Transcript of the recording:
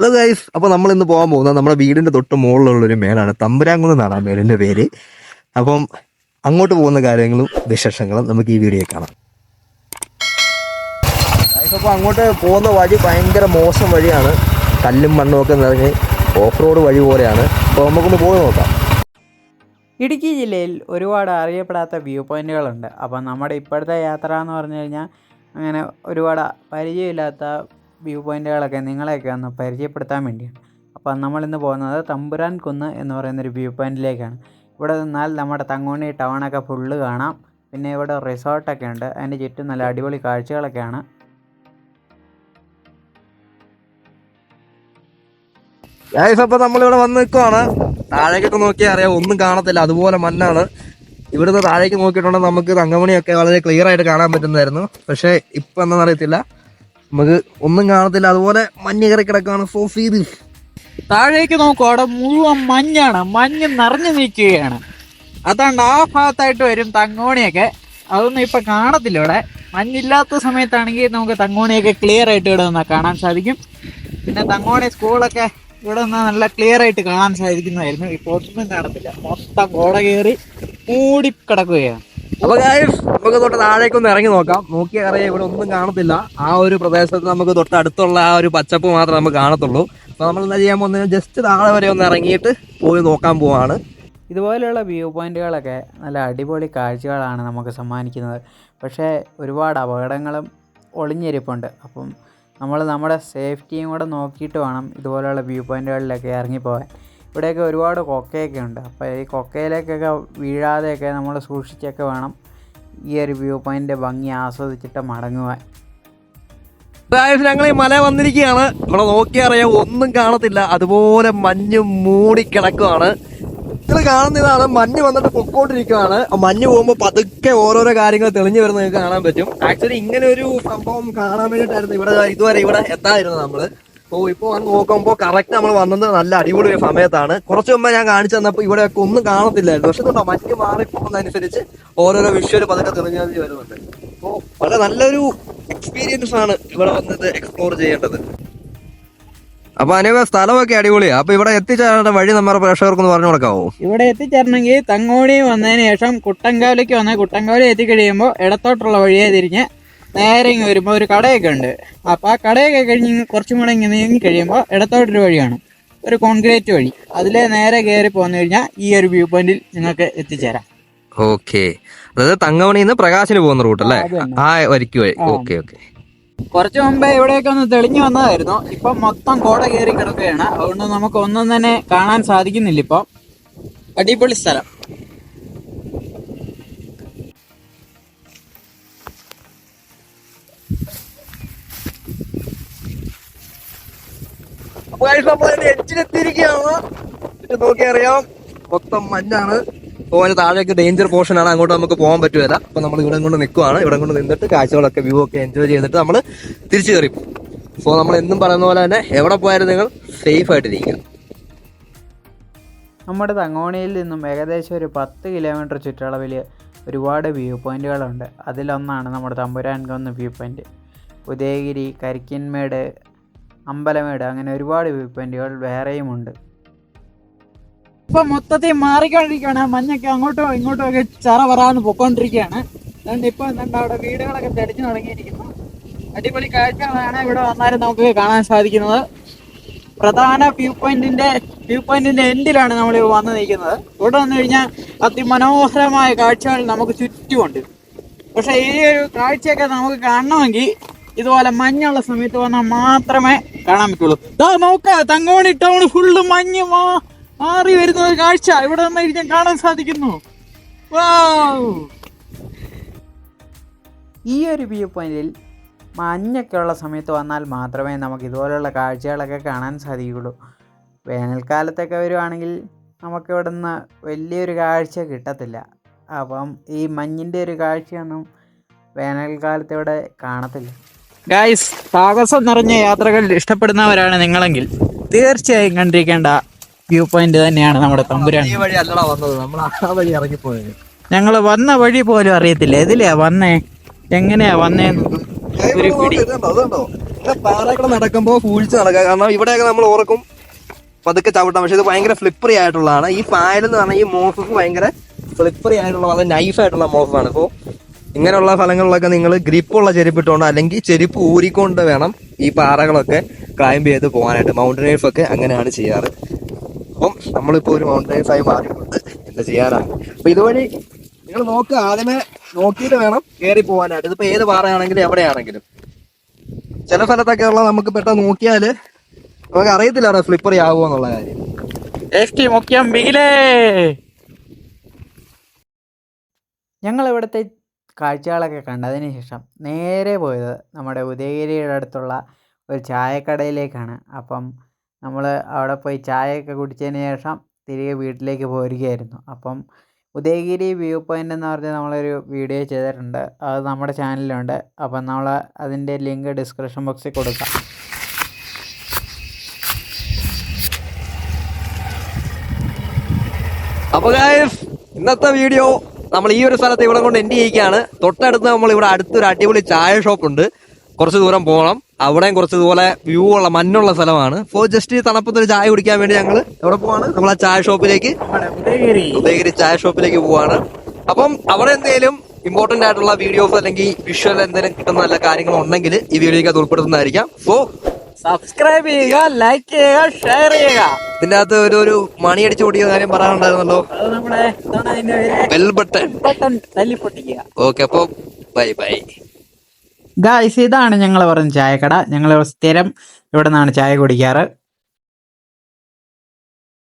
Hello guys അപ്പൊ നമ്മൾ ഇന്ന് പോകാൻ പോകുന്നത് നമ്മുടെ വീടിന്റെ തൊട്ട് മുകളിലുള്ള ഒരു മേലാണ്. തമ്പുരാങ്കുന്ന് എന്നാണ് ആ മേലിന്റെ പേര്. അപ്പം അങ്ങോട്ട് പോകുന്ന കാര്യങ്ങളും വിശേഷങ്ങളും നമുക്ക് ഈ വീഡിയോ കാണാം. അപ്പോൾ അപ്പൊ അങ്ങോട്ട് പോകുന്ന വഴി ഭയങ്കര മോശം വഴിയാണ്. കല്ലും മണ്ണും ഒക്കെ നിറഞ്ഞ് ഓഫ് റോഡ് വഴി പോലെയാണ്. അപ്പോൾ നമുക്കൊന്ന് പോയി നോക്കാം. ഇടുക്കി ജില്ലയിൽ ഒരുപാട് അറിയപ്പെടാത്ത വ്യൂ പോയിന്റുകളുണ്ട്. അപ്പം നമ്മുടെ ഇപ്പോഴത്തെ യാത്ര എന്ന് പറഞ്ഞു കഴിഞ്ഞാൽ അങ്ങനെ ഒരുപാട് പരിചയമില്ലാത്ത വ്യൂ പോയിന്റുകളൊക്കെ നിങ്ങളെയൊക്കെ ഒന്ന് പരിചയപ്പെടുത്താൻ വേണ്ടിയാണ്. അപ്പോൾ നമ്മളിന്ന് പോകുന്നത് തമ്പുരാൻ കുന്ന് എന്ന് പറയുന്നൊരു വ്യൂ പോയിന്റിലേക്കാണ് ഇവിടെ നിന്നാൽ നമ്മുടെ തങ്ങോണി ടൗണൊക്കെ ഫുള്ള് കാണാം. പിന്നെ ഇവിടെ റിസോർട്ടൊക്കെ ഉണ്ട്. അതിന്റെ ചുറ്റും നല്ല അടിപൊളി കാഴ്ചകളൊക്കെയാണ്. ഗൈസ് അപ്പൊ നമ്മളിവിടെ വന്ന് നിൽക്കുവാണ്. താഴേക്കൊക്കെ നോക്കിയാൽ അറിയാം ഒന്നും കാണത്തില്ല. അതുപോലെ മണ്ണാണ്. ഇവിടുന്ന് താഴേക്ക് നോക്കിയിട്ടുണ്ടെങ്കിൽ നമുക്ക് തങ്കമണിയൊക്കെ വളരെ ക്ലിയർ ആയിട്ട് കാണാൻ പറ്റുന്നതായിരുന്നു. പക്ഷേ ഇപ്പം എന്താണെന്ന് അറിയത്തില്ല. നമുക്ക് ഒന്നും കാണത്തില്ല. അതുപോലെ മഞ്ഞ് കയറി കിടക്കാണ് സോഫീദ് താഴേക്ക് നോക്കും. അവിടെ മുഴുവൻ മഞ്ഞാണ്. മഞ്ഞ് നിറഞ്ഞു നിൽക്കുകയാണ്. അതാണ്ട് ആ ഭാഗത്തായിട്ട് വരും തങ്ങോണിയൊക്കെ അതൊന്നും ഇപ്പൊ കാണത്തില്ല ഇവിടെ. മഞ്ഞില്ലാത്ത സമയത്താണെങ്കിൽ നമുക്ക് തങ്ങോണിയൊക്കെ ക്ലിയർ ആയിട്ട് ഇവിടെ നിന്നാൽ കാണാൻ സാധിക്കും. പിന്നെ തങ്ങോണി സ്കൂളൊക്കെ ഇവിടെ നിന്ന് നല്ല ക്ലിയർ ആയിട്ട് കാണാൻ സാധിക്കുന്നതായിരുന്നു. ഇപ്പോൾ ഒന്നും കാണത്തില്ല. മൊത്തം കോട കയറി മൂടി കിടക്കുകയാണ്. അപ്പൊ നമുക്ക് തൊട്ട് താഴേക്ക് ഒന്ന് ഇറങ്ങി നോക്കാം. നോക്കി അറിയാം ഇവിടെ ഒന്നും കാണത്തില്ല. ആ ഒരു പ്രദേശത്ത് നമുക്ക് തൊട്ട് അടുത്തുള്ള ആ ഒരു പച്ചപ്പ് മാത്രമേ നമുക്ക് കാണത്തുള്ളൂ. അപ്പൊ നമ്മൾ എന്താ ചെയ്യാൻ പോകുന്നത്? ജസ്റ്റ് താഴെ വരെ ഒന്ന് ഇറങ്ങിയിട്ട് പോയി നോക്കാൻ പോവാണ്. ഇതുപോലെയുള്ള വ്യൂ പോയിന്റുകളൊക്കെ നല്ല അടിപൊളി കാഴ്ചകളാണ് നമുക്ക് സമ്മാനിക്കുന്നത്. പക്ഷേ ഒരുപാട് അപകടങ്ങളും ഒളിഞ്ഞിരിപ്പുണ്ട്. അപ്പം നമ്മൾ നമ്മുടെ സേഫ്റ്റിയും കൂടെ നോക്കിയിട്ട് വേണം ഇതുപോലെയുള്ള വ്യൂ പോയിന്റുകളിലൊക്കെ ഇറങ്ങിപ്പോകാൻ ഇവിടെയൊക്കെ ഒരുപാട് കൊക്കയൊക്കെ ഉണ്ട് അപ്പോൾ ഈ കൊക്കയിലേക്കൊക്കെ വീഴാതെയൊക്കെ നമ്മൾ സൂക്ഷിച്ചൊക്കെ വേണം ഈ ഒരു വ്യൂ പോയിന്റ് ഭംഗി ആസ്വദിച്ചിട്ട് മടങ്ങുവാൻ. അതായത് ഞങ്ങൾ ഈ മല വന്നിരിക്കുകയാണ്. ഇവിടെ നോക്കിയാൽ അറിയാം ഒന്നും കാണത്തില്ല. അതുപോലെ മഞ്ഞ് മൂടിക്കിടക്കുവാണ് നിങ്ങൾ കാണുന്ന ഇതാണ് മഞ്ഞ് വന്നിട്ട് പൊക്കോണ്ടിരിക്കുകയാണ് മഞ്ഞ് പോകുമ്പോൾ പതുക്കെ ഓരോരോ കാര്യങ്ങൾ തെളിഞ്ഞു വരുന്നത് നിങ്ങൾക്ക് കാണാൻ പറ്റും. ആക്ച്വലി ഇങ്ങനെ ഒരു സംഭവം കാണാൻ വേണ്ടിയിട്ടായിരുന്നു ഇവിടെ ഇതുവരെ ഇവിടെ എത്താതിരുന്നത് നമ്മൾ. ഓ ഇപ്പൊ വന്ന് നോക്കുമ്പോ കറക്റ്റ് നമ്മൾ വന്നത് നല്ല അടിപൊളി സമയത്താണ്. കുറച്ച് മുമ്പ് ഞാൻ കാണിച്ചു ഇവിടെ ഇവിടെയൊക്കെ ഒന്നും കാണത്തില്ലായിരുന്നു. പക്ഷെ കേട്ടോ മഞ്ഞ് മാറി പോകുന്നതനുസരിച്ച് ഓരോരോ വിഷ്വൽ പതുക്കെ തെളിഞ്ഞു വരുന്നുണ്ട്. അപ്പോൾ വളരെ നല്ലൊരു എക്സ്പീരിയൻസ് ആണ് ഇവിടെ വന്നത് എക്സ്പ്ലോർ ചെയ്യേണ്ടത്. അപ്പൊ അനേക സ്ഥലമൊക്കെ അടിപൊളിയാ അപ്പൊ ഇവിടെ എത്തിച്ചേരേണ്ട വഴി നമ്മുടെ പ്രേക്ഷകർക്ക് പറഞ്ഞു കൊടുക്കാവോ? ഇവിടെ എത്തിച്ചേരണമെങ്കിൽ തങ്ങോടി വന്നതിന് ശേഷം കുട്ടങ്കാവിലേക്ക് വന്ന കുട്ടങ്കാവിൽ എത്തിക്കഴിയുമ്പോൾ ഇടത്തോട്ടുള്ള വഴിയെ തിരിഞ്ഞ് നേരെ ഇങ്ങ് വരുമ്പോൾ ഒരു കടയൊക്കെ ഉണ്ട്. അപ്പോൾ ആ കടയൊക്കെ കഴിഞ്ഞ് കുറച്ചും കൂടെ ഇങ്ങനെ നീങ്ങി കഴിയുമ്പോൾ ഇടത്തോട്ടൊരു വഴിയാണ്. ഒരു കോൺക്രീറ്റ് വഴി. അതിലെ നേരെ കയറി പോന്നു കഴിഞ്ഞാൽ ഈ ഒരു വ്യൂ പോയിന്റിൽ നിങ്ങൾക്ക് എത്തിച്ചേരാം. ഓക്കെ. അതായത് തങ്കമണിയിൽ നിന്ന് പ്രകാശിന് പോകുന്ന റൂട്ട് അല്ലേ? ആ വരിക്ക് വഴി. Okay okay. കുറച്ച് മുമ്പേ ഇവിടെയൊക്കെ ഒന്ന് തെളിഞ്ഞു വന്നതായിരുന്നു. ഇപ്പം മൊത്തം കോട കയറി കിടക്കുകയാണ്. അതുകൊണ്ട് നമുക്ക് ഒന്നും തന്നെ കാണാൻ സാധിക്കുന്നില്ല ഇപ്പം. അടിപൊളി സ്ഥലം. അപ്പൊ അറിയാം. മൊത്തം മഞ്ഞാണ്. പോകാൻ താഴേക്ക് ഡേഞ്ചർ പോർഷൻ ആണ്. അങ്ങോട്ട് നമുക്ക് പോകാൻ പറ്റുമല്ല അപ്പൊ നമ്മൾ ഇവിടെ കൊണ്ട് നിൽക്കുവാണ്. ഇവിടെ കൊണ്ട് നിന്നിട്ട് കാഴ്ചകളൊക്കെ വ്യൂ ഒക്കെ എൻജോയ് ചെയ്തിട്ട് നമ്മൾ തിരിച്ചു കയറി സോ നമ്മൾ എന്നും പറയുന്ന പോലെ തന്നെ എവിടെ പോയാലും നിങ്ങൾ സേഫ് ആയിട്ടിരിക്കുക. നമ്മുടെ തങ്ങോണിയിൽ നിന്നും ഏകദേശം ഒരു പത്ത് കിലോമീറ്റർ ചുറ്റളവിൽ ഒരുപാട് വ്യൂ പോയിന്റുകളുണ്ട് അതിലൊന്നാണ് നമ്മുടെ തമ്പുരാൻകുന്ന് വ്യൂ പോയിന്റ് ഉദയഗിരി കരിക്കിൻമേട് അമ്പലമേട് അങ്ങനെ ഒരുപാട് വ്യൂ പോയിന്റുകൾ വേറെയുമുണ്ട്. ഇപ്പൊ മൊത്തത്തിൽ മാറിക്കൊണ്ടിരിക്കുകയാണ്. മഞ്ഞൊക്കെ അങ്ങോട്ടോ ഇങ്ങോട്ടോ ഒക്കെ ചറ പറന്ന് പൊക്കോണ്ടിരിക്കുകയാണ്. അതുകൊണ്ട് ഇപ്പൊ എന്താ അവിടെ വീടുകളൊക്കെ തെളിഞ്ഞു തുടങ്ങിയിരിക്കുന്നു. അടിപൊളി കാഴ്ചകളാണ് ഇവിടെ വന്നാലും നമുക്ക് കാണാൻ സാധിക്കുന്നത്. പ്രധാന വ്യൂ പോയിന്റിന്റെ വ്യൂ പോയിന്റിന്റെ എൻഡിലാണ് നമ്മൾ വന്ന് നിൽക്കുന്നത്? ഇവിടെ വന്നു കഴിഞ്ഞാൽ അതിമനോഹരമായ കാഴ്ചകൾ നമുക്ക് ചുറ്റുമുണ്ട്. പക്ഷെ ഈ ഒരു കാഴ്ചയൊക്കെ നമുക്ക് കാണണമെങ്കിൽ ഇതുപോലെ മഞ്ഞുള്ള സമയത്ത് വന്നാൽ മാത്രമേ കാണാൻ പറ്റുള്ളൂ. നോക്ക തങ്കോണി ടൗൺ ഫുള്ള് മഞ്ഞ് മാറി വരുന്ന ഒരു കാഴ്ച. ഇവിടെ നിന്നായിരിക്കും കാണാൻ സാധിക്കുന്നു! ഈ ഒരു വ്യൂ പോയിന്റിൽ മഞ്ഞൊക്കെ ഉള്ള സമയത്ത് വന്നാൽ മാത്രമേ നമുക്ക് ഇതുപോലെയുള്ള കാഴ്ചകളൊക്കെ കാണാൻ സാധിക്കുകയുള്ളൂ. വേനൽക്കാലത്തൊക്കെ വരുവാണെങ്കിൽ നമുക്ക് ഇവിടെ നിന്ന് വലിയൊരു കാഴ്ച കിട്ടത്തില്ല. അപ്പം ഈ മഞ്ഞിന്റെ ഒരു കാഴ്ചയൊന്നും വേനൽക്കാലത്ത് ഇവിടെ കാണത്തില്ല. ഗായ്സ് സാഹസം നിറഞ്ഞ യാത്രകൾ ഇഷ്ടപ്പെടുന്നവരാണ് നിങ്ങളെങ്കിൽ തീർച്ചയായും കണ്ടിരിക്കേണ്ട വ്യൂ പോയിന്റ് തന്നെയാണ് നമ്മുടെ തമ്പുരാൻ. ഞങ്ങൾ വന്ന വഴി പോലും അറിയത്തില്ല. ഇതിലെയാ വന്നേ? എങ്ങനെയാ വന്നേന്ന് ഒരു പിടി. നടക്കുമ്പോൾ സൂക്ഷിച്ച് നടക്കുക. കാരണം ഇവിടെയൊക്കെ നമ്മൾ ഓർക്കും പതുക്കെ ചവിട്ടാം പക്ഷെ ഇത് ഭയങ്കര ഫ്ലിപ്പറി ആയിട്ടുള്ളതാണ്. ഈ പായൽ എന്ന് പറഞ്ഞാൽ ഈ മോസസ് ഭയങ്കര ഫ്ലിപ്പറി ആയിട്ടുള്ള വളരെ നൈഫ് ആയിട്ടുള്ള മോസസാണ് ഇപ്പോൾ ഇങ്ങനെയുള്ള സ്ഥലങ്ങളിലൊക്കെ നിങ്ങൾ ഗ്രിപ്പുള്ള ചെരുപ്പ് ഇട്ടുകൊണ്ട് അല്ലെങ്കിൽ ചെരുപ്പ് ഊരിക്കൊണ്ട് വേണം ഈ പാറകളൊക്കെ ക്ലൈംബ് ചെയ്ത് പോകാനായിട്ട്. മൗണ്ടൻ ലൈഫ് ഒക്കെ അങ്ങനെയാണ് ചെയ്യാറ്. അപ്പം നമ്മളിപ്പോൾ ഒരു മൗണ്ടൻ ലൈഫ് ആയി മാറിയിട്ടുണ്ട് എന്താ ചെയ്യാനാണ്. അപ്പം ഇതുവഴി നിങ്ങൾ നോക്കുക ആദ്യമേ നോക്കിയിട്ട് വേണം കയറി പോകാനായിട്ട്. ഇതിപ്പോൾ ഏത് പാറയാണെങ്കിലും എവിടെയാണെങ്കിലും. ചില സ്ഥലത്തൊക്കെ ഉള്ള നമുക്ക് പെട്ടെന്ന് നോക്കിയാൽ നമുക്ക് അറിയത്തില്ല അവിടെ സ്ലിപ്പറി ആകുമോ എന്നുള്ള കാര്യം. എഫ് മുഖ്യം ബിഗിലേ ഞങ്ങൾ ഇവിടുത്തെ കാഴ്ചകളൊക്കെ കണ്ടതിന് ശേഷം നേരെ പോയത് നമ്മുടെ ഉദയഗിരിയുടെ അടുത്തുള്ള ഒരു ചായക്കടയിലേക്കാണ്. അപ്പം നമ്മൾ അവിടെ പോയി ചായയൊക്കെ കുടിച്ചതിന് ശേഷം തിരികെ വീട്ടിലേക്ക് പോരുകയായിരുന്നു. അപ്പം ഉദയഗിരി വ്യൂ പോയിന്റ് എന്ന് പറഞ്ഞ് നമ്മളൊരു വീഡിയോ ചെയ്തിട്ടുണ്ട്. അത് നമ്മുടെ ചാനലിലുണ്ട്. അപ്പം നമ്മൾ അതിന്റെ ലിങ്ക് ഡിസ്ക്രിപ്ഷൻ ബോക്സിൽ കൊടുക്കാം. അപ്പോൾ ഇന്നത്തെ വീഡിയോ നമ്മൾ ഈ ഒരു സ്ഥലത്ത് ഇവിടെ കൊണ്ട് എൻഡ് ചെയ്യിക്കുകയാണ്. തൊട്ടടുത്ത് നമ്മൾ ഇവിടെ അടുത്തൊരു അടിപൊളി ചായ ഷോപ്പ് ഉണ്ട്. കുറച്ച് ദൂരം പോകണം. അവിടെയും കുറച്ച് ഇതുപോലെ വ്യൂ ഉള്ള മഞ്ഞുള്ള സ്ഥലമാണ്. അപ്പോൾ ജസ്റ്റ് ഈ തണുപ്പത്ത് ഒരു ചായ കുടിക്കാൻ വേണ്ടി ഞങ്ങൾ എവിടെ പോവാണ്? നമ്മൾ ആ ചായ ഷോപ്പിലേക്ക് ഉദയഗിരി. ചായ ഷോപ്പിലേക്ക് പോവാണ്. അപ്പം അവിടെ എന്തെങ്കിലും ഇമ്പോർട്ടന്റ് ആയിട്ടുള്ള വീഡിയോസ് അല്ലെങ്കിൽ വിഷ്വൽ എന്തെങ്കിലും കിട്ടുന്ന നല്ല കാര്യങ്ങളുണ്ടെങ്കിൽ ഈ വീഡിയോയ്ക്ക് അത് ഉൾപ്പെടുത്തുന്നതായിരിക്കാം. സോ സബ്സ്ക്രൈബ് ചെയ്യുക ലൈക്ക് ചെയ്യുക ഷെയർ ചെയ്യുക. ഇതിന്റെ അകത്ത് ഒരു ഒരു മണി അടിച്ചു പൊട്ടിക്കുന്ന കാര്യം പറയാനുണ്ടായിരുന്നല്ലോ. അത് നമ്മുടെ എന്താണ് അതിന്റെ പേര് ബെൽ ബട്ടൺ ബട്ടൺ തല്ലി പൊട്ടിക്കുക. ഓക്കെ അപ്പൊ ബൈ ബൈ ഗായ്സ് ഇതാണ് ഞങ്ങൾ പറഞ്ഞ ചായക്കട. ഞങ്ങൾ സ്ഥിരം ഇവിടെ നിന്നാണ് ചായ കുടിക്കാറ്.